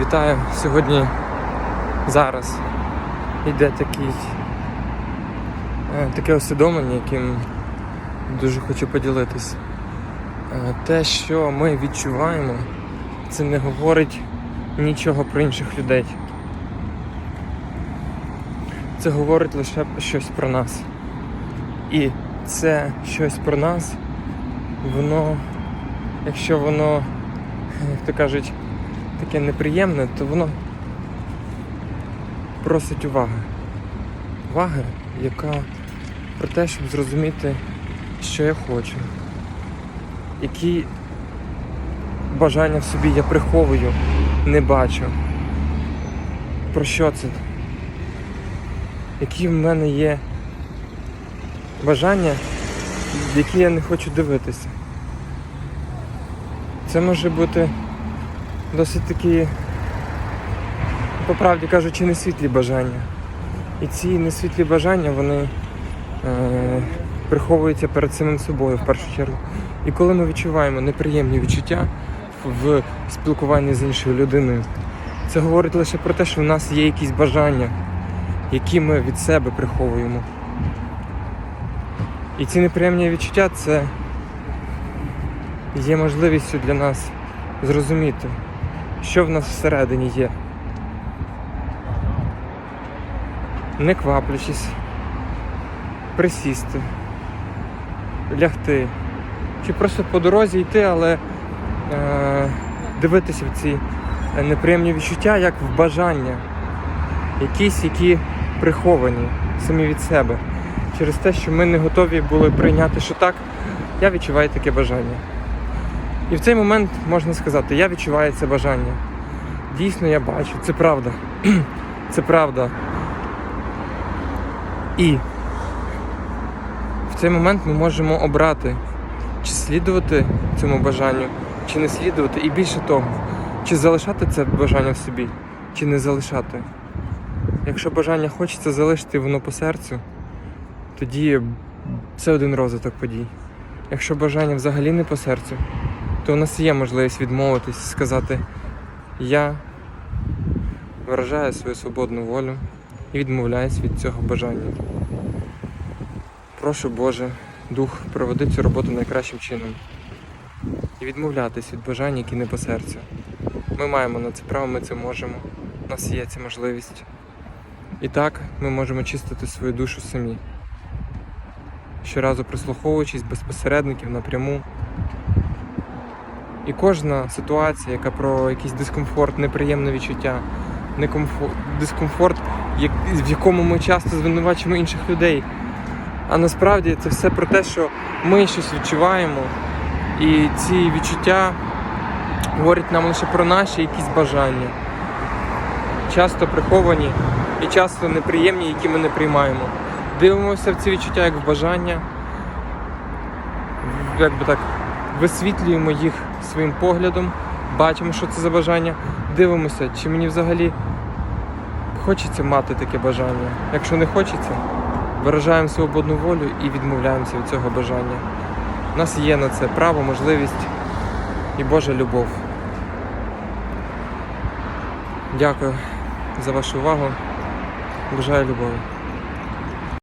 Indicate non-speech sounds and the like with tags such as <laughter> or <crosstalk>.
Вітаю! Сьогодні зараз йде такий, е, таке усвідомлення, яким дуже хочу поділитись. Е, Те, що ми відчуваємо, це не говорить нічого про інших людей. Це говорить лише щось про нас. І це щось про нас, воно, якщо воно, як то кажуть, таке неприємне, то воно просить уваги. Уваги, яка про те, щоб зрозуміти, що я хочу, які бажання в собі я приховую, не бачу. Про що це? Які в мене є бажання, які я не хочу дивитися. Це може бути досить такі, по правді кажучи, несвітлі бажання. І ці несвітлі бажання, вони е, приховуються перед самим собою в першу чергу. І коли ми відчуваємо неприємні відчуття в спілкуванні з іншою людиною, це говорить лише про те, що в нас є якісь бажання, які ми від себе приховуємо. І ці неприємні відчуття це є можливістю для нас зрозуміти, що в нас всередині є. Не кваплячись, присісти, лягти, чи просто по дорозі йти, але е, дивитися в ці неприємні відчуття як в бажання, якісь, які приховані самі від себе. Через те, що ми не готові були прийняти, що так, я відчуваю таке бажання. І в цей момент можна сказати, я відчуваю це бажання. Дійсно, я бачу, це правда. <clears throat> Це правда. І в цей момент ми можемо обрати, чи слідувати цьому бажанню, чи не слідувати. І більше того, чи залишати це бажання в собі, чи не залишати. Якщо бажання хочеться залишити воно по серцю, тоді це один розвиток подій. Якщо бажання взагалі не по серцю, то у нас є можливість відмовитись, сказати я виражаю свою свободну волю і відмовляюсь від цього бажання. Прошу Боже, Дух, проведи цю роботу найкращим чином. І відмовлятись від бажань, які не по серцю. Ми маємо на це право, ми це можемо. У нас є ця можливість. І так ми можемо чистити свою душу самі. Щоразу прислуховуючись без посередників напряму. І кожна ситуація, яка про якийсь дискомфорт, неприємне відчуття, некомфорт, дискомфорт, як- в якому ми часто звинувачуємо інших людей. А насправді це все про те, що ми щось відчуваємо, і ці відчуття говорять нам лише про наші якісь бажання, часто приховані і часто неприємні, які ми не приймаємо. Дивимося в ці відчуття як в бажання, як би так, висвітлюємо їх своїм поглядом, бачимо, що це за бажання, дивимося, чи мені взагалі хочеться мати таке бажання. Якщо не хочеться, виражаємо свободну волю і відмовляємося від цього бажання. У нас є на це право, можливість і Божа любов. Дякую за вашу увагу. Бажаю любові.